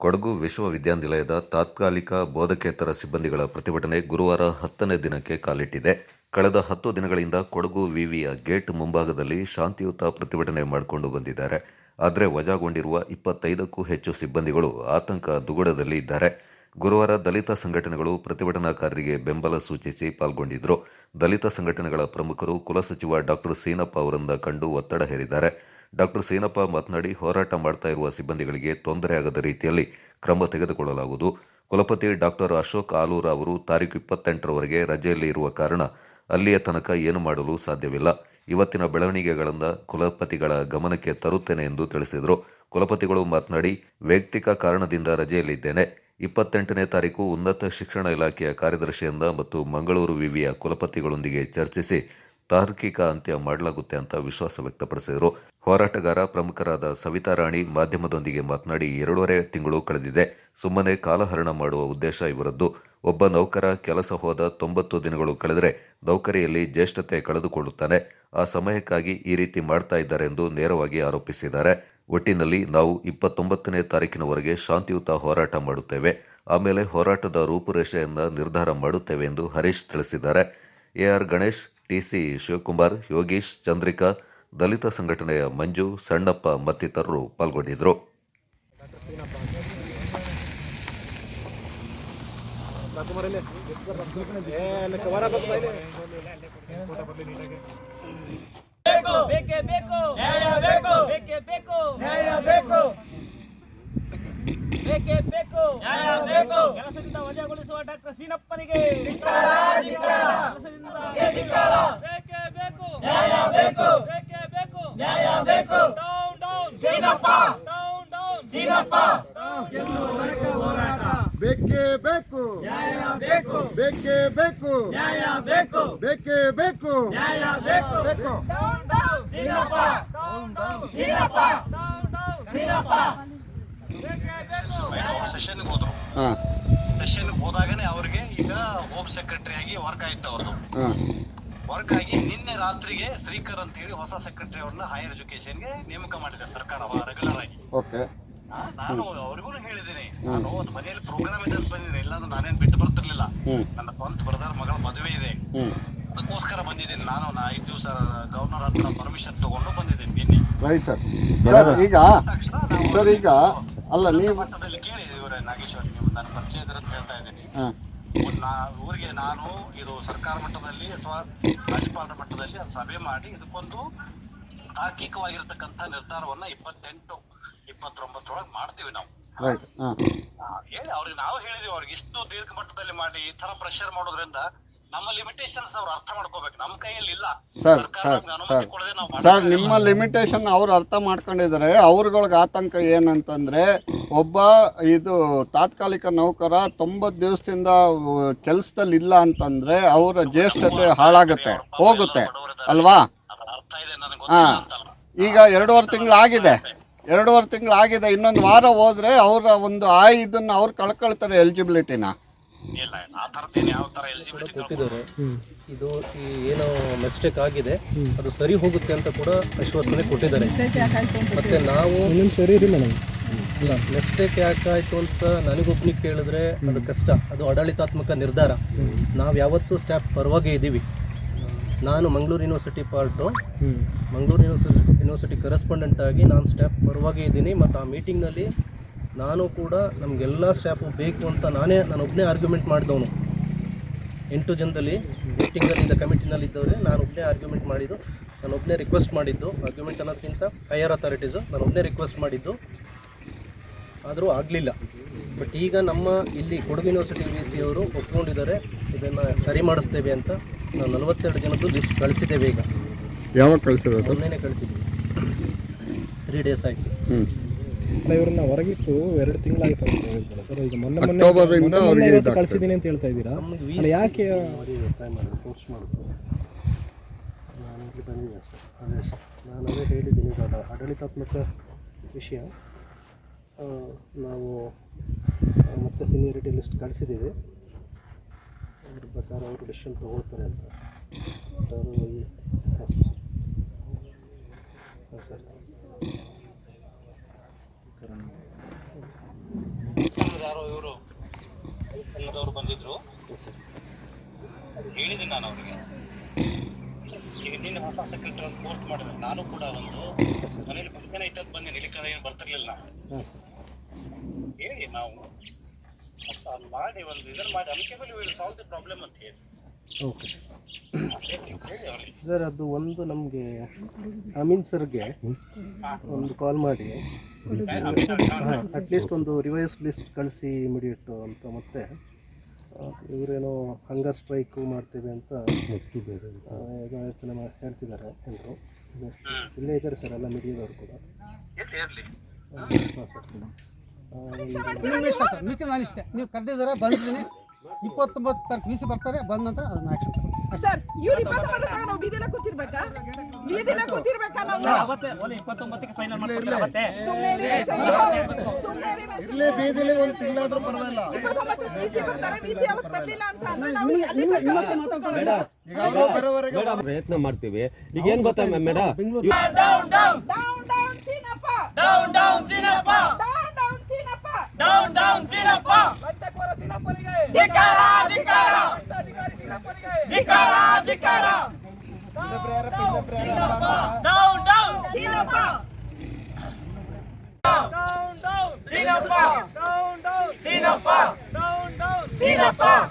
ಕೊಡಗು ವಿಶ್ವವಿದ್ಯಾನಿಲಯದ ತಾತ್ಕಾಲಿಕ ಬೋಧಕೇತರ ಸಿಬ್ಬಂದಿಗಳ ಪ್ರತಿಭಟನೆ ಗುರುವಾರ ಹತ್ತನೇ ದಿನಕ್ಕೆ ಕಾಲಿಟ್ಟಿದೆ. ಕಳೆದ ಹತ್ತು ದಿನಗಳಿಂದ ಕೊಡಗು ವಿವಿಯ ಗೇಟ್ ಮುಂಭಾಗದಲ್ಲಿ ಶಾಂತಿಯುತ ಪ್ರತಿಭಟನೆ ಮಾಡಿಕೊಂಡು ಬಂದಿದ್ದಾರೆ. ಆದರೆ ವಜಾಗೊಂಡಿರುವ ಇಪ್ಪತ್ತೈದಕ್ಕೂ ಹೆಚ್ಚು ಸಿಬ್ಬಂದಿಗಳು ಆತಂಕ ದುಗುಡದಲ್ಲಿ ಇದ್ದಾರೆ ಗುರುವಾರ ದಲಿತ ಸಂಘಟನೆಗಳು ಪ್ರತಿಭಟನಾಕಾರರಿಗೆ ಬೆಂಬಲ ಸೂಚಿಸಿ ಪಾಲ್ಗೊಂಡಿದ್ದರು ದಲಿತ ಸಂಘಟನೆಗಳ ಪ್ರಮುಖರು ಕುಲಸಚಿವ ಡಾಕ್ಟರ್ ಸೀನಪ್ಪ ಅವರಿಂದ ಕಂಡು ಒತ್ತಡ ಹೇರಿದ್ದಾರೆ. ಡಾಕ್ಟರ್ ಸೀನಪ್ಪ ಮಾತನಾಡಿ, ಹೋರಾಟ ಮಾಡ್ತಾ ಇರುವ ಸಿಬ್ಬಂದಿಗಳಿಗೆ ತೊಂದರೆ ಆಗದ ರೀತಿಯಲ್ಲಿ ಕ್ರಮ ತೆಗೆದುಕೊಳ್ಳಲಾಗುವುದು. ಕುಲಪತಿ ಡಾಕ್ಟರ್ ಅಶೋಕ್ ಆಲೂರ ಅವರು ತಾರೀಕು ಇಪ್ಪತ್ತೆಂಟರವರೆಗೆ ರಜೆಯಲ್ಲಿ ಇರುವ ಕಾರಣ ಅಲ್ಲಿಯ ತನಕ ಏನು ಮಾಡಲು ಸಾಧ್ಯವಿಲ್ಲ. ಇವತ್ತಿನ ಬೆಳವಣಿಗೆಗಳನ್ನು ಕುಲಪತಿಗಳ ಗಮನಕ್ಕೆ ತರುತ್ತೇನೆ ಎಂದು ತಿಳಿಸಿದರು. ಕುಲಪತಿಗಳು ಮಾತನಾಡಿ, ವೈಯಕ್ತಿಕ ಕಾರಣದಿಂದ ರಜೆಯಲ್ಲಿದ್ದೇನೆ. ಇಪ್ಪತ್ತೆಂಟನೇ ತಾರೀಕು ಉನ್ನತ ಶಿಕ್ಷಣ ಇಲಾಖೆಯ ಕಾರ್ಯದರ್ಶಿಯಿಂದ ಮತ್ತು ಮಂಗಳೂರು ವಿವಿಯ ಕುಲಪತಿಗಳೊಂದಿಗೆ ಚರ್ಚಿಸಿ ತಾರ್ಕಿಕ ಅಂತ್ಯ ಮಾಡಲಾಗುತ್ತೆ ಅಂತ ವಿಶ್ವಾಸ ವ್ಯಕ್ತಪಡಿಸಿದರು. ಹೋರಾಟಗಾರ ಪ್ರಮುಖರಾದ ಸವಿತಾ ರಾಣಿ ಮಾಧ್ಯಮದೊಂದಿಗೆ ಮಾತನಾಡಿ, ಎರಡೂವರೆ ತಿಂಗಳು ಕಳೆದಿದೆ. ಸುಮ್ಮನೆ ಕಾಲಹರಣ ಮಾಡುವ ಉದ್ದೇಶ ಇವರದ್ದು. ಒಬ್ಬ ನೌಕರ ಕೆಲಸ ಹೋದ ತೊಂಬತ್ತು ದಿನಗಳು ಕಳೆದರೆ ನೌಕರಿಯಲ್ಲಿ ಜ್ಯೇಷ್ಠತೆ ಕಳೆದುಕೊಳ್ಳುತ್ತಾನೆ. ಆ ಸಮಯಕ್ಕಾಗಿ ಈ ರೀತಿ ಮಾಡ್ತಾ ಇದ್ದಾರೆ ಎಂದು ನೇರವಾಗಿ ಆರೋಪಿಸಿದ್ದಾರೆ. ಒಟ್ಟಿನಲ್ಲಿ ನಾವು ಇಪ್ಪತ್ತೊಂಬತ್ತನೇ ತಾರೀಕಿನವರೆಗೆ ಶಾಂತಿಯುತ ಹೋರಾಟ ಮಾಡುತ್ತೇವೆ. ಆಮೇಲೆ ಹೋರಾಟದ ರೂಪುರೇಷೆಯನ್ನು ನಿರ್ಧಾರ ಮಾಡುತ್ತೇವೆ ಎಂದು ಹರೀಶ್ ತಿಳಿಸಿದ್ದಾರೆ. ಎಆರ್ ಗಣೇಶ್ ಟಿಸಿ ಶಿವಕುಮಾರ್, ಯೋಗೀಶ್, ಚಂದ್ರಿಕಾ, ದಲಿತ ಸಂಘಟನೆಯ ಮಂಜು, ಸಣ್ಣಪ್ಪ ಮತ್ತಿತರರು ಪಾಲ್ಗೊಂಡಿದ್ದರು. ಬೇಕೇ. ಬೇಕು ನ್ಯಾಯ ಬೇಕು. ಬೇಕೇ ಬೇಕು. ನ್ಯಾಯ ಬೇಕು. ಬೇಕೇ ಬೇಕು. ನ್ಯಾಯ ಬೇಕು. ಕೆಲಸದಿಂದ ವಜಾಗೊಳಿಸುವ ಡಾಕ್ಟರ್ ಸೀನಪ್ಪನಿಗೆ. ಕೆಲಸದಿಂದ ಬೇಕೇ ಬೇಕು ನ್ಯಾಯ ಬೇಕು. ಬೇಕೇ ಬೇಕು. ನ್ಯಾಯ ಬೇಕು. Down down. Seenappa. Down down. Seenappa. ಬೇಕೇ ಬೇಕು. ನ್ಯಾಯ ಬೇಕು. ಬೇಕೇ ಬೇಕು. ನ್ಯಾಯ ಬೇಕು. ಬೇಕೇ ಬೇಕು. ನ್ಯಾಯ ಬೇಕು. ಬೇಕು. ಸೀನಪ್ಪ ಸೀನಪ್ಪ ಸೆಷನ್ಗೆ ಹೋದ್ರು ಸೆಷನ್ಗೆ ಹೋದಾಗನೇ ಅವ್ರಿಗೆ ಈಗ ಹೋಮ್ ಸೆಕ್ರೆಟರಿ ಆಗಿ ವರ್ಕ್ ಆಯ್ತು ಅವ್ರದ್ದು ವರ್ಕ್ ಆಗಿ ನಿನ್ನೆ ರಾತ್ರಿಗೆ ಶ್ರೀಕರ್ ಅಂತ ಹೇಳಿ ಹೊಸ ಸೆಕ್ರೆಟರಿ ಅವ್ರನ್ನ ಹೈಯರ್ ಎಜುಕೇಶನ್ಗೆ ನೇಮಕ ಮಾಡಿದೆ ಸರ್ಕಾರ ರೆಗ್ಯುಲರ್ ಆಗಿ. ನಾನು ಅವ್ರಿಗೂ ಹೇಳಿದ್ದೀನಿ. ನಾನು ಒಂದು ಮನೆಯಲ್ಲಿ ಪ್ರೋಗ್ರಾಮ್ ಇದೆ ಅಂತ ಬಂದಿದ್ದೀನಿ. ಇಲ್ಲಾಂದ್ರೆ ನಾನೇನ್ ಬಿಟ್ಟು ಬರ್ತಿರ್ಲಿಲ್ಲ. ನನ್ನ ಸ್ವಂತ ಬ್ರದರ್ ಮಗಳ ಮದುವೆ ಇದೆ. ಅದಕ್ಕೋಸ್ಕರ ಬಂದಿದ್ದೀನಿ. ನಾನು ನಾ ಐದು ದಿವಸ ಗವರ್ನರ್ ಹತ್ರ ಪರ್ಮಿಷನ್ ತಗೊಂಡು ಬಂದಿದ್ದೀನಿ ನಿನ್ನೆ. Right sir. ಸರ್ ಈಗ ಸರ್ ಈಗ ಅಲ್ಲ ನೀವು ಮಟ್ಟದಲ್ಲಿ ಕೇಳಿ ಇವರೇ ನಾಗೇಶ್ವರ್ ನೀವು ನನ್ನ ಪರಿಚಯ ಇದ್ರೆ ಅಂತ ಹೇಳ್ತಾ ಇದ್ದೀನಿ. ಊರಿಗೆ ನಾನು ಇದು ಸರ್ಕಾರ ಮಟ್ಟದಲ್ಲಿ ಅಥವಾ ರಾಜ್ಯಪಾಲರ ಮಟ್ಟದಲ್ಲಿ ಸಭೆ ಮಾಡಿ ಇದಕ್ಕೊಂದು ತಾರ್ಕಿಕವಾಗಿರ್ತಕ್ಕಂಥ ನಿರ್ಧಾರವನ್ನ ಇಪ್ಪತ್ತೆಂಟು ಇಪ್ಪತ್ತೊಂಬತ್ತರೊಳಗೆ ಮಾಡ್ತೀವಿ ನಾವು. ರೈಟ್ ಹಾಂ. ಆ, ಹೇಳಿ ಅವ್ರಿಗೆ ನಾವು ಹೇಳಿದೀವಿ ಅವ್ರಿಗೆ ಇಷ್ಟು ದೀರ್ಘ ಮಟ್ಟದಲ್ಲಿ ಮಾಡಿ ಈ ತರ ಪ್ರೆಷರ್ ಮಾಡೋದ್ರಿಂದ ನಮ್ಮ ಲಿಮಿಟೇಷನ್ಸ್ ಅವ್ರು ಅರ್ಥ ಮಾಡ್ಕೋಬೇಕು. ನಮ್ಮ ಕೈಯಲ್ಲಿ ಇಲ್ಲ. Sir sir sir. ಸರ್ ನಿಮ್ಮ ಲಿಮಿಟೇಷನ್ ಅವ್ರು ಅರ್ಥ ಮಾಡ್ಕೊಂಡಿದ್ದಾರೆ. ಅವ್ರಗಳಿಗೆ ಆತಂಕ ಏನಂತಂದರೆ ಒಬ್ಬ ಇದು ತಾತ್ಕಾಲಿಕ ನೌಕರ ತೊಂಬತ್ತು ದಿವಸದಿಂದ ಕೆಲಸದಲ್ಲಿ ಇಲ್ಲ ಅಂತಂದರೆ ಅವರ ಜ್ಯೇಷ್ಠತೆ ಹಾಳಾಗುತ್ತೆ ಹೋಗುತ್ತೆ ಅಲ್ವಾ? ಹಾಂ. ಈಗ ಎರಡೂವರೆ ತಿಂಗಳು ಆಗಿದೆ. ಎರಡೂವರೆ ತಿಂಗಳು ಆಗಿದೆ. ಇನ್ನೊಂದು ವಾರ ಹೋದರೆ ಅವರ ಒಂದು ಆಯ್ ಇದನ್ನು ಅವ್ರು ಕಳ್ಕೊಳ್ತಾರೆ ಎಲಿಜಿಬಿಲಿಟಿನ. ಇಲ್ಲ ಇಲ್ಲ. ಆ ಥರದ್ದೇನು ಯಾವ ತರ ಎಲಿಜಿಬಿಲಿಟಿ ಕೊಟ್ಟಿದ್ದಾರೆ. ಇದು ಈ ಏನೋ ಮಿಸ್ಟೇಕ್ ಆಗಿದೆ. ಅದು ಸರಿ ಹೋಗುತ್ತೆ ಅಂತ ಕೂಡ ಆಶ್ವಾಸನೆ ಕೊಟ್ಟಿದ್ದಾರೆ. ಮತ್ತೆ ನಾವು ಸರಿ ಇಲ್ಲ. ಮಿಸ್ಟೇಕ್ ಯಾಕಾಯ್ತು ಅಂತ ನನಗೊಬ್ಬನಿಗೆ ಕೇಳಿದ್ರೆ ಅದು ಕಷ್ಟ. ಅದು ಆಡಳಿತಾತ್ಮಕ ನಿರ್ಧಾರ. ನಾವು ಯಾವತ್ತೂ ಸ್ಟಾಫ್ ಪರವಾಗಿ ಇದ್ದೀವಿ. ನಾನು Mangaluru university part Mangaluru university university correspondent ಆಗಿ ನಾನು ಸ್ಟಾಫ್ ಪರವಾಗಿ ಇದ್ದೀನಿ. ಮತ್ತು ಆ ಮೀಟಿಂಗ್ನಲ್ಲಿ ನಾನು ಕೂಡ ನಮಗೆಲ್ಲ ಸ್ಟಾಫು ಬೇಕು ಅಂತ ನಾನೇ ನಾನು ಒಬ್ಬನೇ ಆರ್ಗ್ಯುಮೆಂಟ್ ಮಾಡಿದವನು. ಎಂಟು ಜನದಲ್ಲಿ ಮೀಟಿಂಗಲ್ಲಿ ಇದ್ದ ಕಮಿಟಿನಲ್ಲಿ ಇದ್ದವ್ರೆ ನಾನು ಒಬ್ಬನೇ ಆರ್ಗ್ಯುಮೆಂಟ್ ಮಾಡಿದ್ದು ನಾನು ಒಬ್ಬನೇ ರಿಕ್ವೆಸ್ಟ್ ಮಾಡಿದ್ದು. ಆರ್ಗ್ಯುಮೆಂಟ್ ಅನ್ನೋದಕ್ಕಿಂತ ಹೈಯರ್ ಅಥಾರಿಟೀಸು ನಾನು ಒಬ್ಬನೇ ರಿಕ್ವೆಸ್ಟ್ ಮಾಡಿದ್ದು. ಆದರೂ ಆಗಲಿಲ್ಲ. ಬಟ್ ಈಗ ನಮ್ಮ ಇಲ್ಲಿ ಕೊಡಗು ಯೂನಿವರ್ಸಿಟಿ ವಿ ಸಿ ಅವರು ಒಪ್ಕೊಂಡಿದ್ದಾರೆ ಇದನ್ನು ಸರಿ ಮಾಡಿಸ್ತೇವೆ ಅಂತ ನಾವು ನಲವತ್ತೆರಡು ಜನದ್ದು ಲಿಸ್ಟ್ ಕಳಿಸಿದ್ದೇವೆ ಈಗ. ಯಾವಾಗ ಕಳಿಸಿದ್ರು ಒಮ್ಮೆನೇ ಮೊನ್ನೆನೇ ಕಳಿಸಿದ್ವಿ. ತ್ರೀ ಡೇಸ್ ಆಯಿತು. ಅಲ್ಲ ಇವ್ರನ್ನ ಹೊರಗಿಟ್ಟು ಎರಡು ತಿಂಗಳಾಯ್ತು ಅಂತ ಹೇಳಿದ್ರಲ್ಲ ಸರ್ ಈಗ ಮೊನ್ನೆ ಮೊನ್ನೆ ಇಂದ ಮೊನ್ನೆ ಅವ್ರಿಗೆ ಇವತ್ತು ಇದಾಗ್ತದೆ. ಕಳ್ಸಿದ್ದೀನಿ ಅಂತ ಹೇಳ್ತಾ ಇದ್ದೀರಾ? ಅಲ್ಲ ಯಾಕೆ ಪೋಸ್ಟ್ ನಾನು ಇಲ್ಲಿ ಸರ್ ಅದೇ ನಾನು ಅದೇ ಹೇಳಿದ್ದೀನಿ ಆಡಳಿತಾತ್ಮಕ ವಿಷಯ. ಆ, ನಾವು ಆ, ಮತ್ತೆ ಸೀನಿಯರಿಟಿ ಲಿಸ್ಟ್ ಕಳಿಸಿದ್ದೀವಿ. ಅದ್ರ ಪ್ರಕಾರ ಅವರು ಡಿಸಿಷನ್ ತಗೊಳ್ತಾರೆ ಅಂತ. ಅವರು ಈ ಹಾಂ ಸರ್ ಹಾಂ ಸರ್ ಹೇಳಿದ್ದೀನಿ ನಾನು ಅವ್ರಿಗೆ ಸೆಕ್ರೆಟರಿ ಒಂದು ಪೋಸ್ಟ್ ಮಾಡಿದ್ರು. ನಾನು ಕೂಡ ಒಂದು ಮನೇಲಿ ಬಂದೇನೆ ಇಟ್ಟದ್ ಬಂದೇನೆ ಇಲ್ಲಿಕದ ಏನು ಬರ್ತಿರ್ಲಿಲ್ಲ. ಹೇಳಿ ನಾವು ಮಾಡಿ ಒಂದು ಇದನ್ನ ಮಾಡಿ amicable will solve the problem ಅಂತ ಹೇಳಿ. Okay sir. ಅದು ಒಂದು ನಮಗೆ ಅಮೀನ್ ಸರ್ಗೆ ಒಂದು ಕಾಲ್ ಮಾಡಿ. ಅಟ್ಲೀಸ್ಟ್ ಒಂದು ರಿವೈಸ್ ಲಿಸ್ಟ್ ಕಳಿಸಿ ಇಮಿಡಿಯೇಟು ಅಂತ ಮತ್ತೆ ಇವರೇನೋ ಹಂಗರ್ ಸ್ಟ್ರೈಕು ಮಾಡ್ತೇವೆ ಅಂತ ಯೋಚನೆ ಮಾ- ಹೇಳ್ತಿದ್ದಾರೆ ಎಲ್ಲರು ಇಲ್ಲೇ ಇದ್ದಾರೆ ಸರ್ ಎಲ್ಲ ಮೀಡಿಯಾದವರು ಕೂಡ. ಹಾಂ ಸರ್. ನಿಮ್ಮ ಇಷ್ಟ ಸರ್. ಮಿಕ್ಕ ನಾನು ಇಷ್ಟೇ. ನೀವು ಕರೆದಿದ್ದಾರೆ ಬಂದಿದ್ದೀನಿ. ಇಪ್ಪತ್ತೊಂಬತ್ತು ತಾರೀಕು ವಿ ಸಿ ಬರ್ತಾರೆ ಬಂದ ನಂತರ ಅದನ್ನ ಆಕ್ಷನ್ ಸರ್ ಇವ್ರು ಇಪ್ಪತ್ತೊಂಬತ್ತು ತನಕ ನಾವು ಬೀದಿಲ ಕೂತಿರ್ಬೇಕಾ? ಬೀದಿಲ ಕೂತಿರ್ಬೇಕಾ ನಾವು? ಅವತ್ತೇ ಒಲೆ ಇಪ್ಪತ್ತೊಂಬತ್ತಕ್ಕೆ ಫೈನಲ್ ಮಾಡ್ತಾರೆ ಅವತ್ತೇ. ಬೀದಿಲಿ ಒಂದು ತಿಂಗಳಾದ್ರೂ ಪರವಾಗಿಲ್ಲ. ಇಪ್ಪತ್ತೊಂಬತ್ತು ಬರ್ತಾರೆ ಬಿಸಿ ಅವತ್ತು ಬರ್ಲಿಲ್ಲ ಅಂತ ಅಂದ್ರೆ ನಾವು ಅಲ್ಲಿ ತನಕ ಕೂತ್ಕೊಳ್ಳೋಣ. ಈಗ ಅವರು ಬರೋವರೆಗೆ ಪ್ರಯತ್ನ ಮಾಡ್ತೀವಿ. ಈಗ ಏನ್ ಗೊತ್ತಾ madam down down down. Down Seenappa. Down down Seenappa. Down down Seenappa. Down down Seenappa. ಧಿಕ್ಕಾರ ಧಿಕ್ಕಾರ. ಧಿಕ್ಕಾರ ಡೌನ್ ಡೌನ್